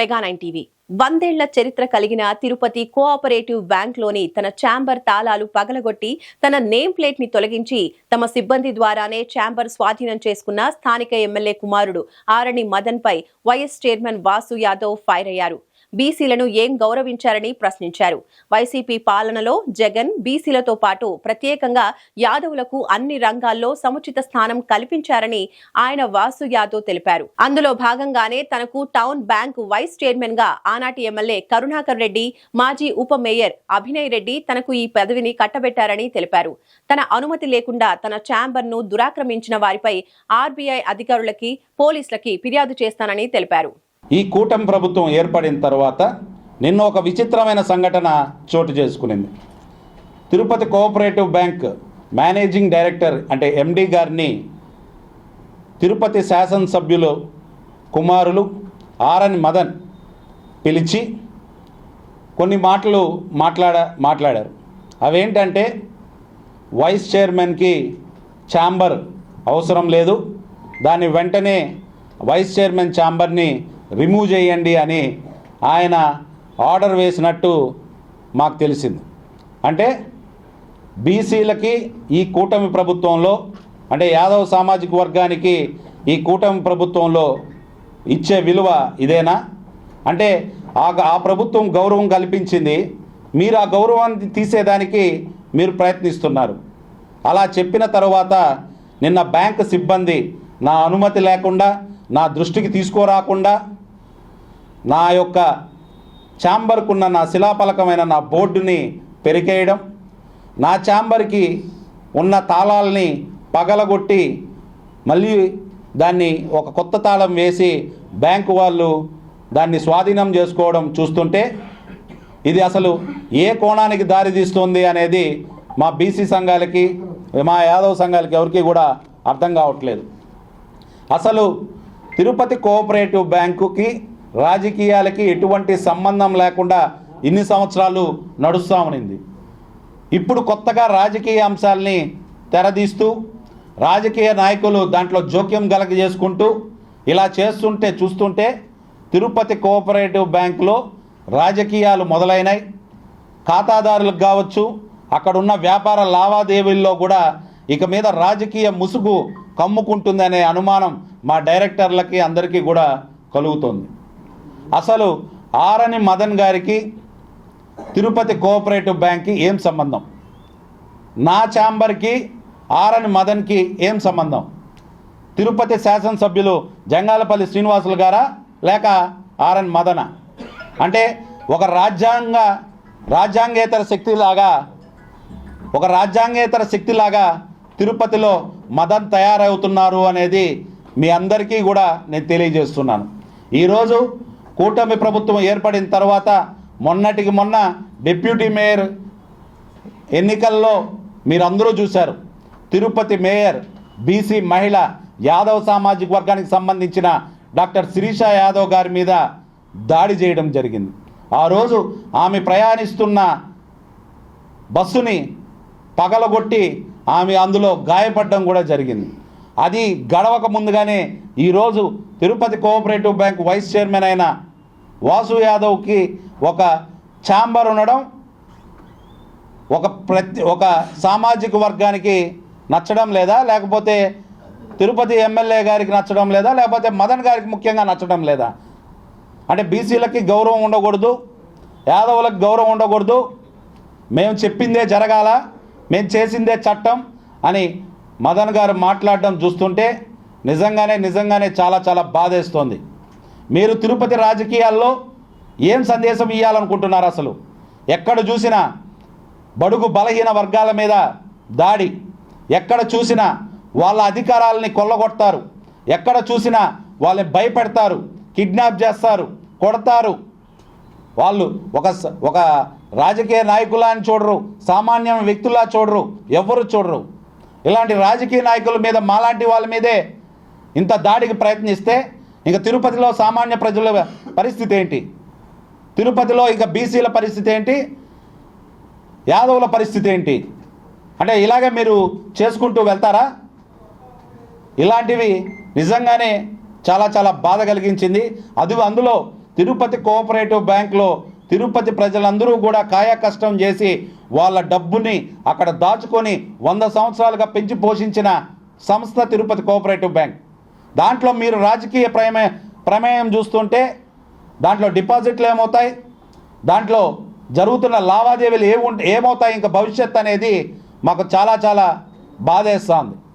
Mega nine TV. వందేళ్ళ చరిత్ర కలిగిన Tirupati cooperative బ్యాంక్లోని తన ఛాంబర్ తాళాలు పగలగొట్టి తన నేమ్ ప్లేట్ని తొలగించి తమ సిబ్బంది ద్వారానే ఛాంబర్ స్వాధీనం చేసుకున్న స్థానిక ఎమ్మెల్యే కుమారుడు ఆరణి మదన్ పై YS chairman Vasu Yadav fire అయ్యారు. బీసీలను ఏం గౌరవించారని ప్రశ్నించారు. వైసీపీ పాలనలో జగన్ బీసీలతో పాటు ప్రత్యేకంగా యాదవులకు అన్ని రంగాల్లో సముచిత స్థానం కల్పించారని ఆయన వాసు యాదవ్ తెలిపారు. అందులో భాగంగానే తనకు టౌన్ బ్యాంక్ వైస్ చైర్మన్గా ఆనాటి ఎమ్మెల్యే కరుణాకర్ రెడ్డి మాజీ ఉప మేయర్ అభినయ్ రెడ్డి తనకు ఈ పదవిని కట్టబెట్టారని తెలిపారు. తన అనుమతి లేకుండా తన ఛాంబర్ను దురాక్రమించిన వారిపై ఆర్బీఐ అధికారులకి పోలీసులకి ఫిర్యాదు చేస్తానని తెలిపారు. ఈ కూటమి ప్రభుత్వం ఏర్పడిన తర్వాత నిన్న ఒక విచిత్రమైన సంఘటన చోటు చేసుకునింది. Tirupati cooperative bank managing director అంటే ఎండి గారిని తిరుపతి శాసనసభ్యులు కుమారులు ఆర్ఎన్ మదన్ పిలిచి కొన్ని మాటలు మాట్లాడ మాట్లాడారు. అవేంటంటే వైస్ చైర్మన్కి ఛాంబర్ అవసరం లేదు. దాన్ని వెంటనే వైస్ చైర్మన్ ఛాంబర్ని రిమూవ్ చేయండి అని ఆయన ఆర్డర్ వేసినట్టు మాకు తెలిసింది. అంటే బీసీలకి ఈ కూటమి ప్రభుత్వంలో అంటే యాదవ్ సామాజిక వర్గానికి ఈ కూటమి ప్రభుత్వంలో ఇచ్చే విలువ ఇదేనా? అంటే ఆ ఆ ప్రభుత్వం గౌరవం కల్పించింది మీరు ఆ గౌరవాన్ని తీసేదానికి మీరు ప్రయత్నిస్తున్నారు. అలా చెప్పిన తర్వాత నిన్న బ్యాంక్ సిబ్బంది నా అనుమతి లేకుండా నా దృష్టికి తీసుకురాకుండా నా యొక్క ఛాంబర్కున్న నా శిలాపలకమైన నా బోర్డుని పెరికేయడం నా ఛాంబర్కి ఉన్న తాళాలని పగలగొట్టి మళ్ళీ దాన్ని ఒక కొత్త తాళం వేసి బ్యాంకు వాళ్ళు దాన్ని స్వాధీనం చేసుకోవడం చూస్తుంటే ఇది అసలు ఏ కోణానికి దారి తీస్తుంది అనేది మా బీసీ సంఘాలకి మా యాదవ్ సంఘాలకి ఎవరికి కూడా అర్థం కావట్లేదు. అసలు తిరుపతి కోఆపరేటివ్ బ్యాంకుకి రాజకీయాలకి ఎటువంటి సంబంధం లేకుండా ఇన్ని సంవత్సరాలు నడుస్తూ ఇప్పుడు కొత్తగా రాజకీయ అంశాలని తెరదీస్తూ రాజకీయ నాయకులు దాంట్లో జోక్యం కలగజేసుకుంటూ ఇలా చేస్తుంటే చూస్తుంటే తిరుపతి కోఆపరేటివ్ బ్యాంకులో రాజకీయాలు మొదలైనాయి. ఖాతాదారులకు కావచ్చు అక్కడున్న వ్యాపార లావాదేవీల్లో కూడా ఇక మీద రాజకీయ ముసుగు కమ్ముకుంటుందనే అనుమానం మా డైరెక్టర్లకి అందరికీ కూడా కలుగుతుంది. అసలు ఆరని మదన్ గారికి తిరుపతి కోఆపరేటివ్ బ్యాంక్కి ఏం సంబంధం? నా ఛాంబర్కి ఆరని మదన్కి ఏం సంబంధం? తిరుపతి శాసనసభ్యులు జంగాలపల్లి శ్రీనివాసులు గారా లేక ఆర్ఎన్ మదన? అంటే ఒక రాజ్యాంగ రాజ్యాంగేతర శక్తిలాగా ఒక రాజ్యాంగేతర శక్తిలాగా తిరుపతిలో మదన్ తయారవుతున్నారు అనేది మీ అందరికీ కూడా నేను తెలియజేస్తున్నాను. ఈరోజు కూటమి ప్రభుత్వం ఏర్పడిన తర్వాత మొన్నటికి మొన్న డిప్యూటీ మేయర్ ఎన్నికల్లో మీరందరూ చూశారు. తిరుపతి మేయర్ బీసీ మహిళ యాదవ్ సామాజిక వర్గానికి సంబంధించిన డాక్టర్ శిరీష యాదవ్ గారి మీద దాడి చేయడం జరిగింది. ఆ రోజు ఆమె ప్రయాణిస్తున్న బస్సుని పగలగొట్టి ఆమె అందులో గాయపడడం కూడా జరిగింది. అది గడవక ముందుగానే ఈరోజు Tirupati cooperative bank vice chairman అయిన వాసు యాదవ్కి ఒక ఛాంబర్ ఉండడం ఒక ప్రతి ఒక సామాజిక వర్గానికి నచ్చడం లేదా లేకపోతే తిరుపతి ఎమ్మెల్యే గారికి నచ్చడం లేదా లేకపోతే మదన్ గారికి ముఖ్యంగా నచ్చడం లేదా. అంటే బీసీలకి గౌరవం ఉండకూడదు యాదవులకు గౌరవం ఉండకూడదు మేము చెప్పిందే జరగాల మేము చేసిందే చట్టం అని మదన్ గారు మాట్లాడడం చూస్తుంటే నిజంగానే నిజంగానే చాలా చాలా బాధేస్తోంది. మీరు తిరుపతి రాజకీయాల్లో ఏం సందేశం ఇవ్వాలనుకుంటున్నారు అసలు? ఎక్కడ చూసినా బడుగు బలహీన వర్గాల మీద దాడి ఎక్కడ చూసినా వాళ్ళ అధికారాలని కొల్లగొడతారు ఎక్కడ చూసినా వాళ్ళని భయపెడతారు కిడ్నాప్ చేస్తారు కొడతారు. వాళ్ళు ఒక స- ఒక రాజకీయ నాయకులా అని చూడరు సామాన్య వ్యక్తులా చూడరు ఎవ్వరు చూడరు. ఇలాంటి రాజకీయ నాయకుల మీద మాలాంటి వాళ్ళ మీదే ఇంత దాడికి ప్రయత్నిస్తే ఇంకా తిరుపతిలో సామాన్య ప్రజల పరిస్థితి ఏంటి? తిరుపతిలో ఇక బీసీల పరిస్థితి ఏంటి? యాదవుల పరిస్థితి ఏంటి? అంటే ఇలాగే మీరు చేసుకుంటూ వెళ్తారా? ఇలాంటివి నిజంగానే చాలా చాలా బాధ కలిగించింది. అది అందులో తిరుపతి కోఆపరేటివ్ బ్యాంక్లో తిరుపతి ప్రజలందరూ కూడా కాయ కష్టం చేసి వాళ్ళ డబ్బుని అక్కడ దాచుకొని వంద సంవత్సరాలుగా పెంచి పోషించిన సంస్థ తిరుపతి కోఆపరేటివ్ బ్యాంక్. దాంట్లో మీరు రాజకీయ ప్రమే ప్రమేయం చూస్తుంటే దాంట్లో డిపాజిట్లు ఏమవుతాయి? దాంట్లో జరుగుతున్న లావాదేవీలు ఏముంట ఏమవుతాయి? ఇంకా భవిష్యత్ అనేది మాకు చాలా చాలా బాధేస్తుంది.